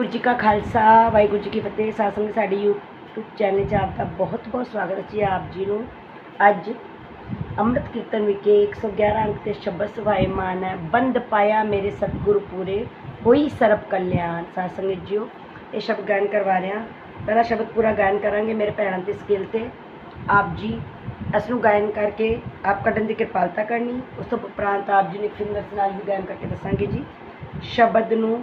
ਵਾਹਿਗੁਰੂ ਜੀ ਕਾ ਖਾਲਸਾ, ਵਾਹਿਗੁਰੂ ਜੀ ਕੀ ਫਤਿਹ। ਸਾਧ ਸਾਡੀ YouTube ਚੈਨਲ 'ਚ ਆਪ ਦਾ ਬਹੁਤ ਬਹੁਤ ਸਵਾਗਤ ਹੈ ਜੀ ਆਪ ਜੀ ਨੂੰ। ਅੱਜ ਅੰਮ੍ਰਿਤ ਕੀਰਤਨ ਵਿਖੇ 111 ਅੰਕ ਤੇ ਸ਼ਬਦ ਸਵਾਇਮਾਨ ਹੈ। ਬੰਦ ਪਾਇਆ ਮੇਰੇ ਸਤਿਗੁਰੂ ਪੂਰੇ, ਹੋਈ ਸਰਬ ਕਲਿਆਣ। ਸਾਧ ਸੰਗਤ ਜੀਓ, ਇਹ ਸ਼ਬਦ ਗਾਇਨ ਕਰਵਾ ਰਹੇ ਹਾਂ। ਪਹਿਲਾ ਸ਼ਬਦ ਪੂਰਾ ਗਾਇਨ ਕਰਾਂਗੇ ਮੇਰੇ ਭੈਣਾਂ ਦੇ ਸਕੇਲ ਤੇ। ਆਪ ਜੀ, ਇਸ ਨੂੰ ਗਾਇਨ ਕਰਕੇ ਆਪ ਕੱਢਣ ਦੀ ਕਿਰਪਾਲਤਾ ਕਰਨੀ। ਉਸ ਤੋਂ ਉਪਰੰਤ ਆਪ ਜੀ ਨੇ ਫਿੰਗਰਸ ਨਾਲ ਵੀ ਗਾਇਨ ਕਰਕੇ ਦੱਸਾਂਗੇ ਜੀ। ਸ਼ਬਦ ਨੂੰ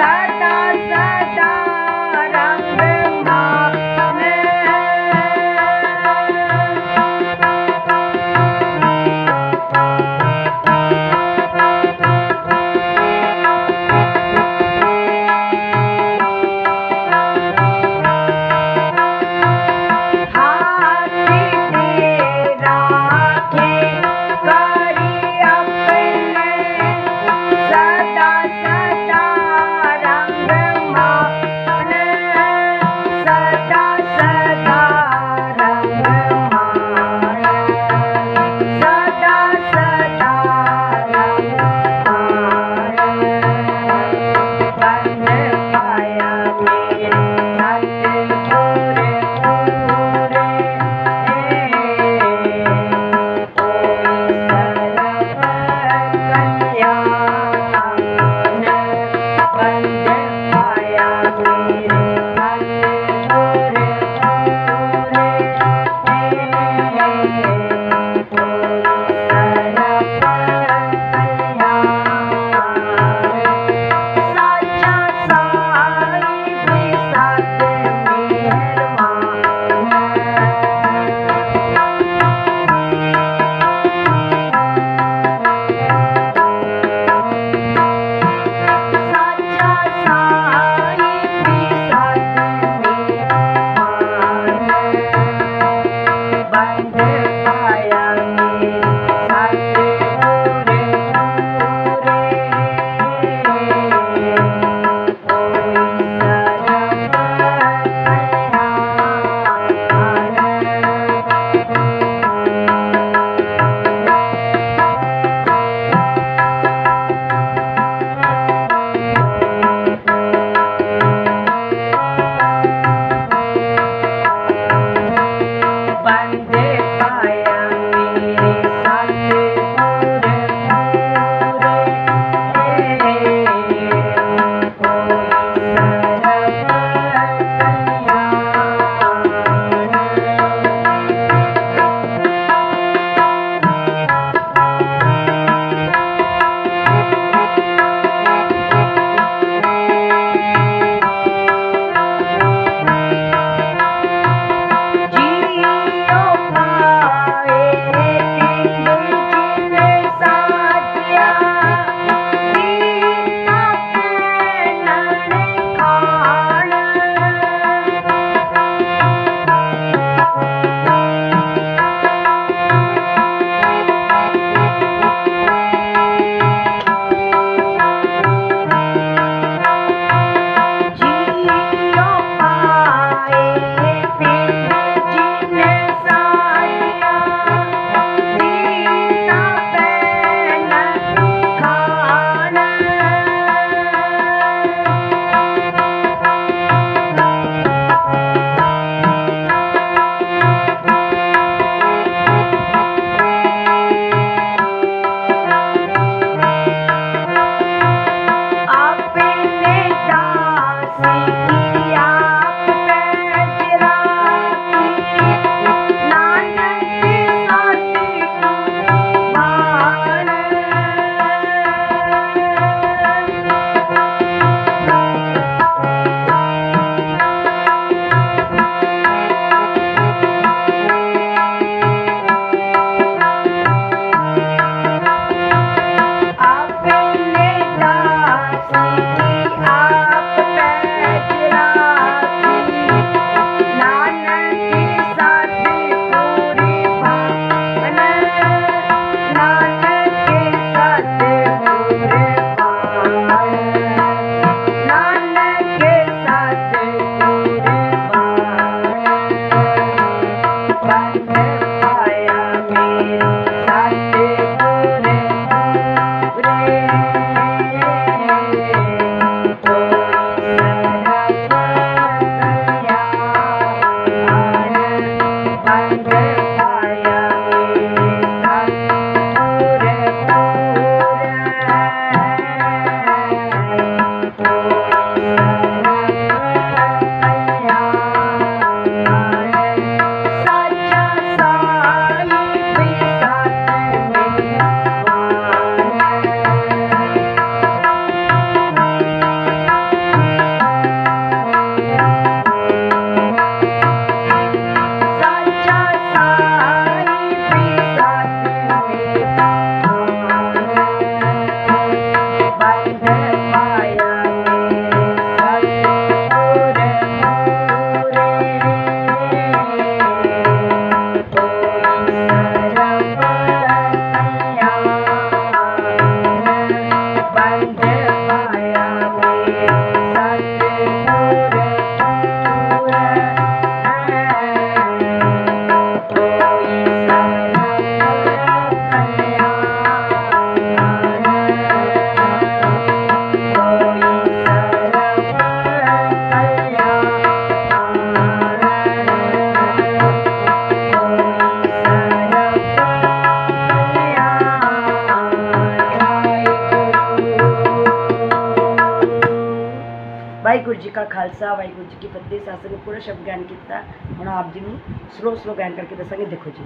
side. ਜੀ ਕਾ ਖਾਲਸਾ ਵਾਹਿਗੁਰੂ ਜੀ ਕੀ ਫਤਿਹ ਸਾਸਨ ਨੇ ਪੂਰਾ ਸ਼ਬਦ ਗਿਆਨ ਕੀਤਾ ਹੁਣ ਆਪ ਜੀ ਨੂੰ ਸਲੋ ਸਲੋ ਗਿਆਨ ਕਰਕੇ ਦੱਸਾਂਗੇ ਦੇਖੋ ਜੀ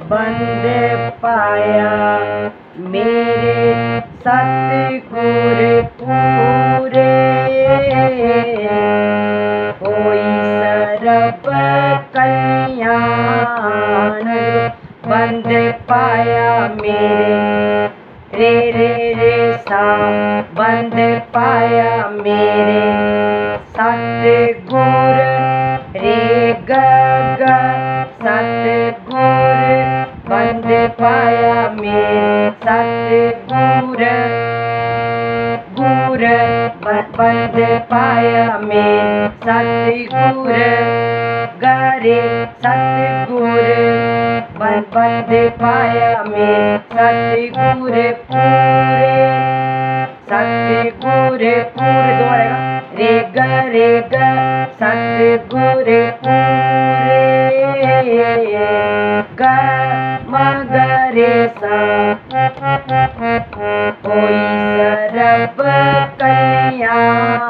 ਬੰਦੇ ਪਾਇਆ ਮੇਰੇ ਸਤਿਗੁਰ ਪੂਰੇ ਹੋਈ ਸਰਬ ਕਲਿਆਣ ਬੰਦੇ ਪਾਇਆ ਮੇਰੇ ਰੇ ਰੇ ਰੇ ਸਾ ਬੰਦ ਪਾਇਆ ਮੇਰੇ ਸਤਿਗੁਰ ਰੇ ਗ ਗ ਸਤਿਗੁਰ ਬੰਦ ਪਾਇਆ ਮੇਰੇ ਸਤਿਗੁਰ ਗੁਰ ਬ- ਬੰਦ ਪਾਇਆ ਮੇਰੇ ਸਤਿਗੁਰ ਗਰੇ ਸਤਿਗੁਰ ਬੰ मैं पद पाया में। सतगुर पूरे। सतगुर पूरे। दोबारा रे ग रे ग। सतगुर पूरे। ग, म रे, सा। कोई सरब कल्याण।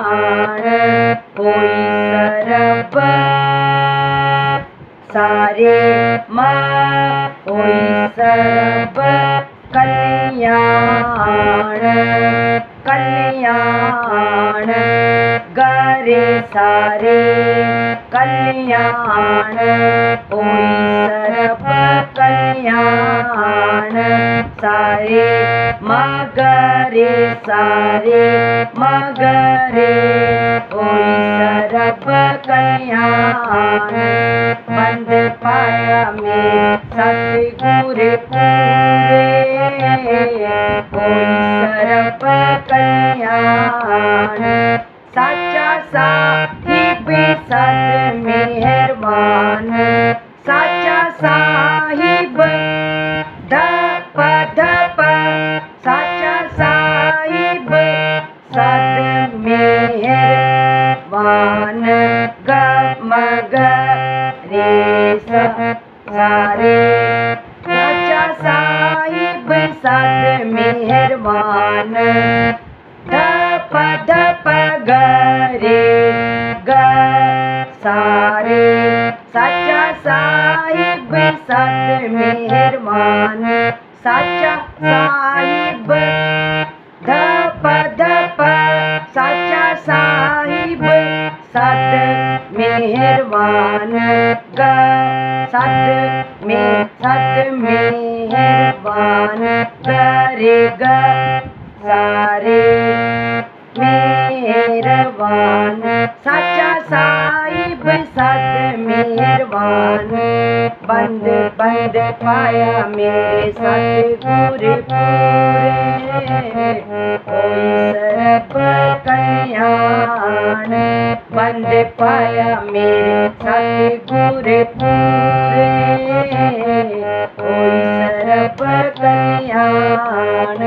कोई ਸਾਰੇ ਮਾ ਹੋਈ ਸਰਬ ਕਲਿਆਣ ਕਲਿਆਣ ਗਰੇ ਸਾਰੇ ਕਲਿਆਣ ਹੋਈ ਸਰਬ कल्याण सारे, मगरे सारे, मगरे। कोई सरप कल्याण, बंद पाया में सतगुर पूरे। सरप कल्याण सच्चा सा न ग म ग रे स सा रे चाचा साहिब सन मेहरबान गरे सचि ग रे ग सा रे सचा साहिब सन मेहरबान सचा साहिब सत मेहरबान ग सत मे सत मेहरबान करे ग सारे में मेहरबान। सच्चा साहिब सत मेहरबान। बंद बंद पाया मेरे सतगुर पूरे। कल्याण बंद पाया मेरे सतगुर कल्याण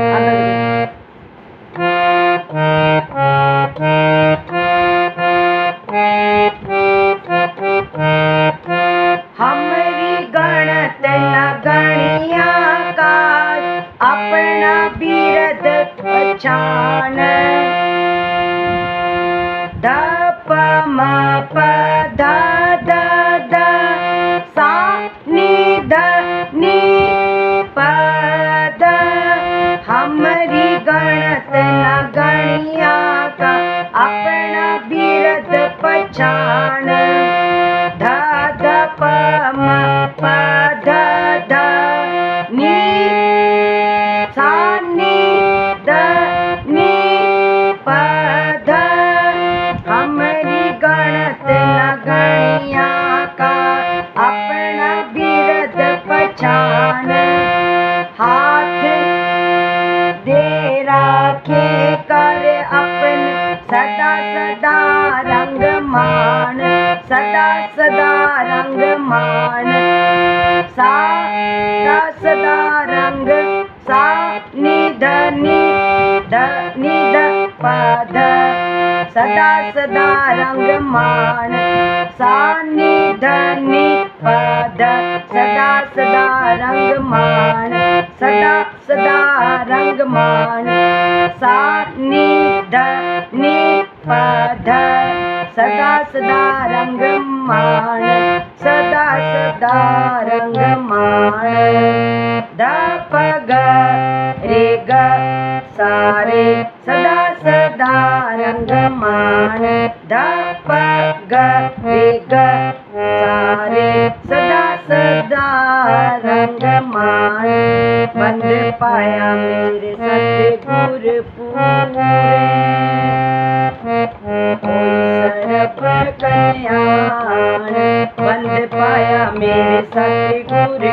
राखे कर अपन सदा सदा रंग मान, सदा सदा रंग मान। सदा सदा रंग, सा निध निध पद सदा सदा रंग मान, सा निध नि पद सदा सदा रंग मान, सदा सदा रंग मान। सा नि ध नी प ध सदा सदा रंग मान सदा सदा रङ्गमाण ध प ग रे ग सा रे सदा रंग मान ध प ग रे ग सा रे सदा रंग रङ्गमाण मन पाया मेरे सतगुर कल्याण मन पाया मेरे सतगुर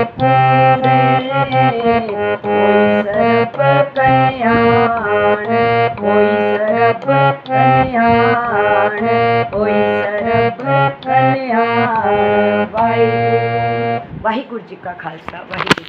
सर्व कल्याण वाहिगुरु जी का खालसा वाहिगुरु जी।